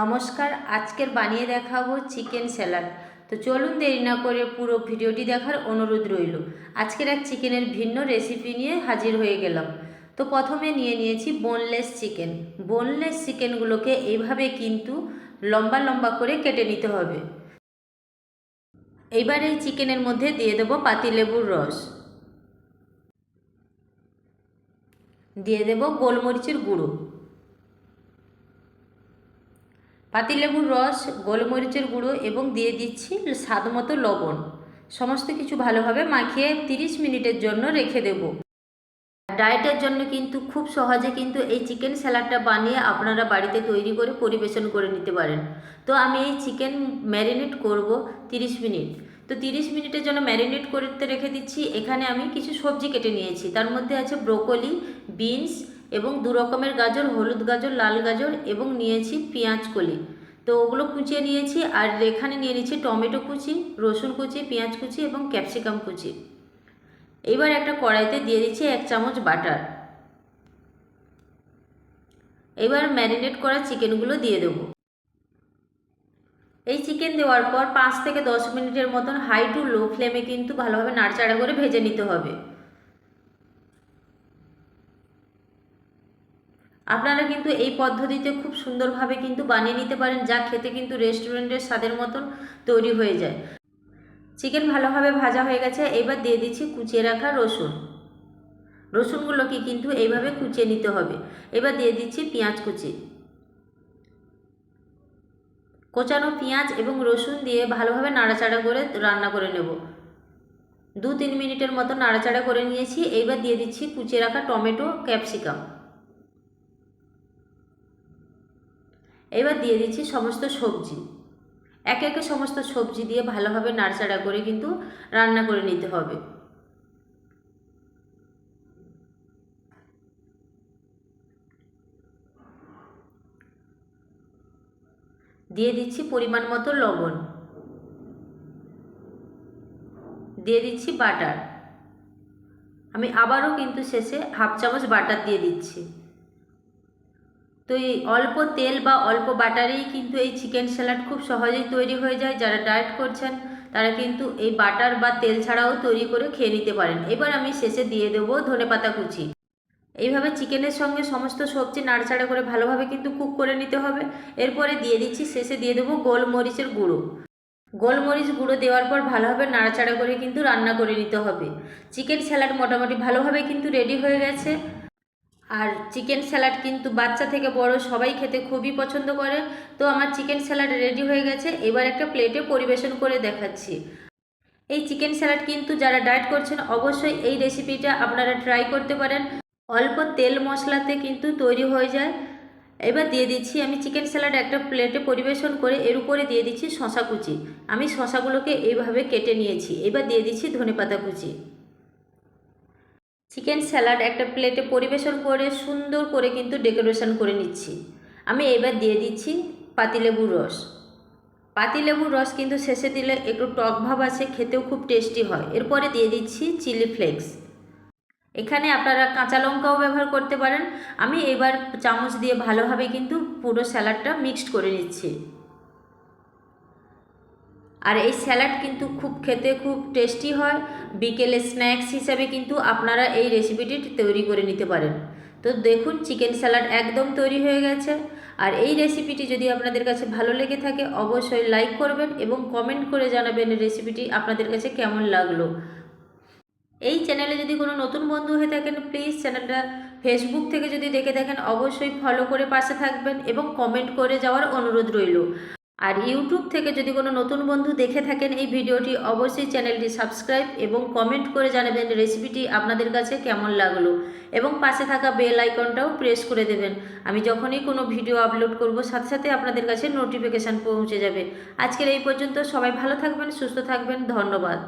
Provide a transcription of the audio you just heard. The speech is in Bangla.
নমস্কার, আজকের বানিয়ে দেখাবো চিকেন স্যালাড। তো চলুন দেরি না করে পুরো ভিডিওটি দেখার অনুরোধ রইল। আজকের এক চিকেনের ভিন্ন রেসিপি নিয়ে হাজির হয়ে গেলাম। তো প্রথমে নিয়ে নিয়েছি বোনলেস চিকেন বোনলেস চিকেনগুলোকে এইভাবে কিন্তু লম্বা লম্বা করে কেটে নিতে হবে। এইবার এই চিকেনের মধ্যে দিয়ে দেবো পাতিলেবুর রস। দিয়ে দেবো গোলমরিচের গুঁড়ো। পাতিলেবুর রস, গোলমরিচের গুঁড়ো এবং দিয়ে দিচ্ছি স্বাদ মতো লবণ। সমস্ত কিছু ভালোভাবে মাখিয়ে তিরিশ মিনিটের জন্য রেখে দেব। ডায়েটের জন্য কিন্তু খুব সহজে কিন্তু এই চিকেন স্যালাডটা বানিয়ে আপনারা বাড়িতে তৈরি করে পরিবেশন করে নিতে পারেন। তো আমি এই চিকেন ম্যারিনেট করব তিরিশ মিনিট। তো তিরিশ মিনিটের জন্য ম্যারিনেট করতে রেখে দিচ্ছি। এখানে আমি কিছু সবজি কেটে নিয়েছি। তার মধ্যে আছে ব্রোকলি, বিনস এবং দু রকমের গাজর, হলুদ গাজর, লাল গাজর এবং নিয়েছি পেঁয়াজ কলি তো ওগুলো কুচিয়ে নিয়েছি আর এখানে নিয়ে নিচ্ছি টমেটো কুচি, রসুন কুচি, পেঁয়াজ কুচি এবং ক্যাপসিকাম কুচি। এবার একটা কড়াইতে দিয়ে দিচ্ছি এক চামচ বাটার। এবার ম্যারিনেট করা চিকেনগুলো দিয়ে দেবো। এই চিকেন দেওয়ার পর পাঁচ থেকে দশ মিনিটের মতন হাই টু লো ফ্লেমে কিন্তু ভালোভাবে নাড়চাড়া করে ভেজে নিতে হবে। আপনারা কিন্তু এই পদ্ধতিতে খুব সুন্দরভাবে কিন্তু বানিয়ে নিতে পারেন, যা খেতে কিন্তু রেস্টুরেন্টের স্বাদের মতন তৈরি হয়ে যায়। চিকেন ভালোভাবে ভাজা হয়ে গেছে, এবার দিয়ে দিচ্ছি কুচিয়ে রাখা রসুন। রসুনগুলোকে কিন্তু এইভাবে কুচিয়ে নিতে হবে। এবার দিয়ে দিচ্ছি পেঁয়াজ কুচি। কোচানো পেঁয়াজ এবং রসুন দিয়ে ভালোভাবে নাড়াচাড়া করে রান্না করে নেব। দু তিন মিনিটের মতো নাড়াচাড়া করে নিয়েছি এইবার দিয়ে দিচ্ছি কুচিয়ে রাখা টমেটো ক্যাপসিকাম। এবার দিয়ে দিচ্ছি সমস্ত সবজি। একে একে সমস্ত সবজি দিয়ে ভালোভাবে নাড়চাড়া করে কিন্তু রান্না করে নিতে হবে। দিয়ে দিচ্ছি পরিমাণ মতো লবণ। দিয়ে দিচ্ছি বাটার। আমি আবারও কিন্তু শেষে হাফ চামচ বাটার দিয়ে দিচ্ছি। তো এই অল্প তেল বা অল্প বাটারেই কিন্তু এই চিকেন স্যালাড খুব সহজেই তৈরি হয়ে যায়। যারা ডায়েট করছেন, তারা কিন্তু এই বাটার বা তেল ছাড়াও তৈরি করে খেয়ে নিতে পারেন। এবার আমি শেষে দিয়ে দেবো ধনে পাতা কুচি। এইভাবে চিকেনের সঙ্গে সমস্ত সবজি নাড়াচাড়া করে ভালোভাবে কিন্তু কুক করে নিতে হবে। এরপরে দিয়ে দিচ্ছি, শেষে দিয়ে দেবো গোলমরিচের গুঁড়ো। গোলমরিচ গুঁড়ো দেওয়ার পর ভালোভাবে নাড়াচাড়া করে কিন্তু রান্না করে নিতে হবে। চিকেন স্যালাড মোটামুটি ভালোভাবে কিন্তু রেডি হয়ে গেছে। আর চিকেন স্যালাড কিন্তু বাচ্চা থেকে বড় সবাই খেতে খুবই পছন্দ করে। তো আমার চিকেন স্যালাড রেডি হয়ে গেছে, এবার একটা প্লেটে পরিবেশন করে দেখাচ্ছি। এই চিকেন স্যালাড কিন্তু যারা ডায়েট করছেন, অবশ্যই এই রেসিপিটা আপনারা ট্রাই করতে পারেন। অল্প তেল মশলাতে কিন্তু তৈরি হয়ে যায়। এবার দিয়ে দিচ্ছি আমি চিকেন স্যালাড একটা প্লেটে পরিবেশন করে, এর উপরে দিয়ে দিচ্ছি শশা কুচি। আমি শশাগুলোকে এইভাবে কেটে নিয়েছি। এবার দিয়ে দিচ্ছি ধনেপাতা কুচি। চিকেন স্যালাড একটা প্লেটে পরিবেশন করে, সুন্দর করে কিন্তু ডেকোরেশন করে নিচ্ছি। আমি এবার দিয়ে দিচ্ছি পাতিলেবুর রস। পাতিলেবুর রস কিন্তু শেষে দিলে একটু টক ভাব আছে খেতেও খুব টেস্টি হয়। এরপরে দিয়ে দিচ্ছি চিলি ফ্লেক্স। এখানে আপনারা কাঁচা লঙ্কাও ব্যবহার করতে পারেন। আমি এবার চামচ দিয়ে ভালোভাবে কিন্তু পুরো স্যালাডটা মিক্সড করে নিচ্ছি। আর এই স্যালাড কিন্তু খুব খেতে খুব টেস্টি হয়। বিকেলে স্ন্যাক্স হিসাবে কিন্তু আপনারা এই রেসিপিটি তৈরি করে নিতে পারেন। তো দেখুন, চিকেন স্যালাড একদম তৈরি হয়ে গেছে। আর এই রেসিপিটি যদি আপনাদের কাছে ভালো লেগে থাকে, অবশ্যই লাইক করবেন এবং কমেন্ট করে জানাবেন রেসিপিটি আপনাদের কাছে কেমন লাগল। এই চ্যানেলে যদি কোনো নতুন বন্ধু হয়ে থাকেন, প্লিজ চ্যানেলটা ফেসবুক থেকে যদি দেখে থাকেন, অবশ্যই ফলো করে পাশে থাকবেন এবং কমেন্ট করে যাওয়ার অনুরোধ রইল। আর ইউটিউব থেকে যদি কোনো নতুন বন্ধু দেখে থাকেন, এই ভিডিওটি অবশ্যই চ্যানেলটি সাবস্ক্রাইব এবং কমেন্ট করে জানাবেন রেসিপিটি আপনাদের কাছে কেমন লাগল এবং পাশে থাকা বেল আইকনটাও প্রেস করে দেবেন। আমি যখনই কোনো ভিডিও আপলোড করব, সাথে সাথে আপনাদের কাছে নোটিফিকেশান পৌঁছে যাবে। আজকের এই পর্যন্ত সবাই ভালো থাকবেন, সুস্থ থাকবেন, ধন্যবাদ।